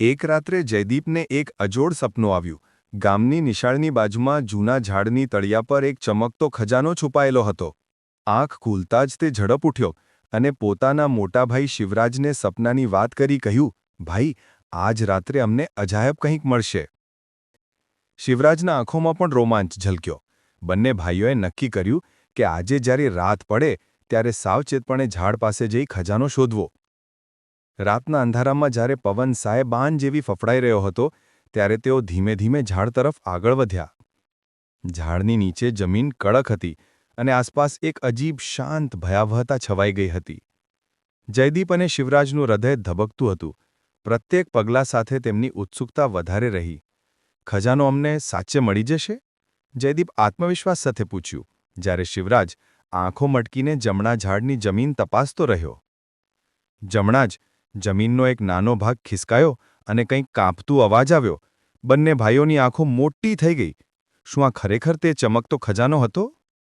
એક રાત્રે જયદીપને એક અજોડ સપનું આવ્યું. ગામની નિશાળની બાજુમાં જૂના ઝાડની તળિયા પર એક ચમકતો ખજાનો છુપાયેલો હતો. આંખ ખુલતા જ તે ઝડપ ઉઠ્યો અને પોતાના મોટાભાઈ શિવરાજને સપનાની વાત કરી કહ્યું, ભાઈ, આજ રાત્રે અમને અજાયબ કંઈક મળશે. શિવરાજના આંખોમાં પણ રોમાંચ ઝલક્યો. બંને ભાઈઓએ નક્કી કર્યું કે આજે જ્યારે રાત પડે, ત્યારે સાવચેતપણે ઝાડ પાસે જઈ ખજાનો શોધવો. રાતના અંધારામાં જ્યારે પવન સાહેબાન જેવી ફફડાઈ રહ્યો હતો, ત્યારે તેઓ ધીમે ધીમે ઝાડ તરફ આગળ વધ્યા. ઝાડની નીચે જમીન કડક હતી અને આસપાસ એક અજીબ શાંત ભયાવહતા છવાઈ ગઈ હતી. જયદીપ અને શિવરાજનું હૃદય ધબકતું હતું. પ્રત્યેક પગલા સાથે તેમની ઉત્સુકતા વધારે રહી. ખજાનો અમને સાચે મળી જશે? જયદીપ આત્મવિશ્વાસ સાથે પૂછ્યું, જ્યારે શિવરાજ આંખો મટકીને જમણા ઝાડની જમીન તપાસતો રહ્યો. જમણા જ જમીનનો એક નાનો ભાગ ખિસકાયો અને કંઈક કાંપતું અવાજ આવ્યો. બંને ભાઈઓની આંખો મોટી થઈ ગઈ. શું આ ખરેખર તે ચમકતો ખજાનો હતો?